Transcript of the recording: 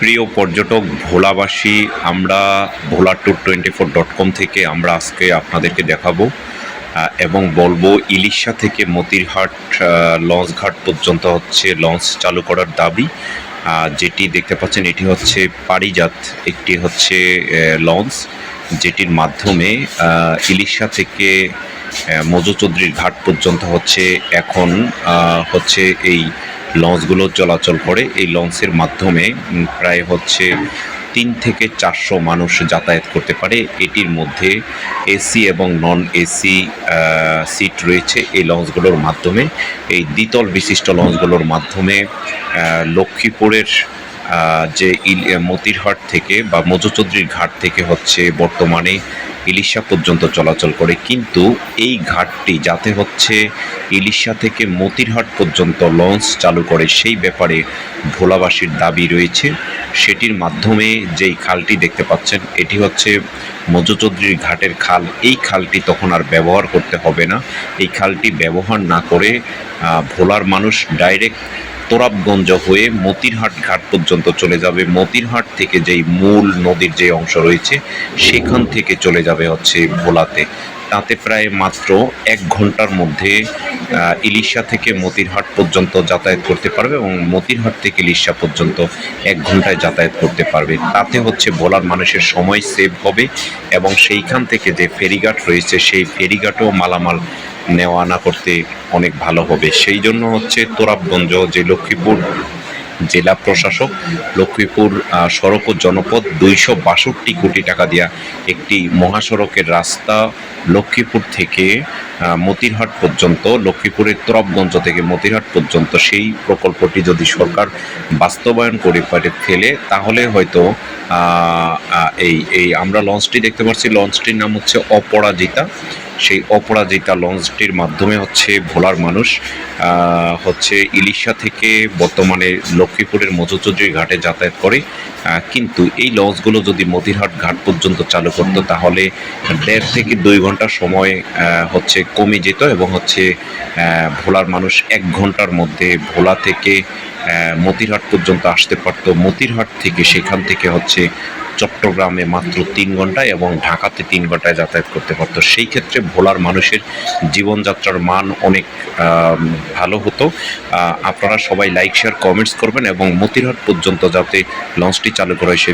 প্রিয় পর্যটক, ভোলাবাসী, আমরা Bhola tour twenty four dot com থেকে আমরা আজকে আপনাদেরকে দেখাবো এবং বলব ইলিশা থেকে মতিরহাট লঞ্চ ঘাট পর্যন্ত হচ্ছে লঞ্চ চালু করার দাবি যেটি দেখতে পাচ্ছেন এটি হচ্ছে পারিজাত, একটি হচ্ছে লঞ্চ, যেটির মাধ্যমে ইলিশা থেকে মজু চৌধুরীর ঘাট পর্যন্ত হচ্ছে, এখন হচ্ছে এই লঞ্চগুলো চলাচল করে। এই লঞ্চের মাধ্যমে প্রায় হচ্ছে তিন থেকে চারশো মানুষ যাতায়াত করতে পারে। এটির মধ্যে এসি এবং নন এসি সিট রয়েছে এই লঞ্চগুলোর মাধ্যমে। এই দ্বিতল বিশিষ্ট লঞ্চগুলোর মাধ্যমে লক্ষ্মীপুরের যে ইল- মতিরহাট থেকে বা মজুচৌধুরীর ঘাট থেকে হচ্ছে বর্তমানে ইলিশা পর্যন্ত চলাচল করে, কিন্তু এই ঘাটটি যাতে হচ্ছে ইলিশা থেকে মতিরহাট পর্যন্ত লঞ্চ চালু করে সেই ব্যাপারে ভোলাবাসীর দাবি রয়েছে। সেটির মাধ্যমে যেই খালটি দেখতে পাচ্ছেন, এটি হচ্ছে মজুচৌধুরীর ঘাটের খাল। এই খালটি তখন আর ব্যবহার করতে হবে না। এই খালটি ব্যবহার না করে ভোলার মানুষ ডাইরেক্ট তোরাবগঞ্জ হয়ে মতিরহাট ঘাট পর্যন্ত চলে যাবে। মতিরহাট থেকে যেই মূল নদীর যে অংশ রয়েছে, সেখান থেকে চলে যাবে হচ্ছে ভোলাতে। তাতে প্রায় মাত্র এক ঘণ্টার মধ্যে ইলিশা থেকে মতিরহাট পর্যন্ত যাতায়াত করতে পারবে এবং মতিরহাট থেকে ইলিশা পর্যন্ত এক ঘন্টায় যাতায়াত করতে পারবে। তাতে হচ্ছে ভোলার মানুষের সময় সেভ হবে এবং সেইখান থেকে যে ফেরিঘাট রয়েছে, সেই ফেরিঘাটও মালামাল নেওয়া আনা করতে অনেক ভালো হবে। সেই জন্য হচ্ছে তোরাবগঞ্জ, যে লক্ষ্মীপুর জেলা প্রশাসক, লক্ষ্মীপুর সড়ক ও জনপদ দুইশো বাষট্টি কোটি টাকা দেওয়া একটি মহাসড়কের রাস্তা লক্ষ্মীপুর থেকে মতিরহাট পর্যন্ত, লক্ষ্মীপুরের তোরাবগঞ্জ থেকে মতিরহাট পর্যন্ত সেই প্রকল্পটি যদি সরকার বাস্তবায়ন করে পারে ফেলে, তাহলে হয়তো এই এই আমরা লঞ্চটি দেখতে পাচ্ছি। লঞ্চটির নাম হচ্ছে অপরাজিতা। সেই অপরাজিতা লঞ্চটির মাধ্যমে হচ্ছে ভোলার মানুষ হচ্ছে ইলিশা থেকে বর্তমানে লক্ষ্মীপুরের মজুচৌধুরী ঘাটে যাতায়াত করে। কিন্তু এই লঞ্চগুলো যদি মতিরহাট ঘাট পর্যন্ত চালু করতো, তাহলে দেড় থেকে দুই ঘণ্টা সময় হচ্ছে কমে যেত এবং হচ্ছে ভোলার মানুষ এক ঘণ্টার মধ্যে ভোলা থেকে মতিরহাট পর্যন্ত আসতে পারতো। মতিরহাট থেকে সেখান থেকে হচ্ছে চট্টগ্রামে মাত্র তিন ঘন্টায় এবং ঢাকাতে তিন ঘন্টায় যাতায়াত করতে পারতো। সেই ক্ষেত্রে ভোলার মানুষের জীবনযাত্রার মান অনেক ভালো হতো। আপনারা সবাই লাইক শেয়ার কমেন্টস করবেন এবং মতিরহাট পর্যন্ত যাতে লঞ্চটি চালু করা হয় সে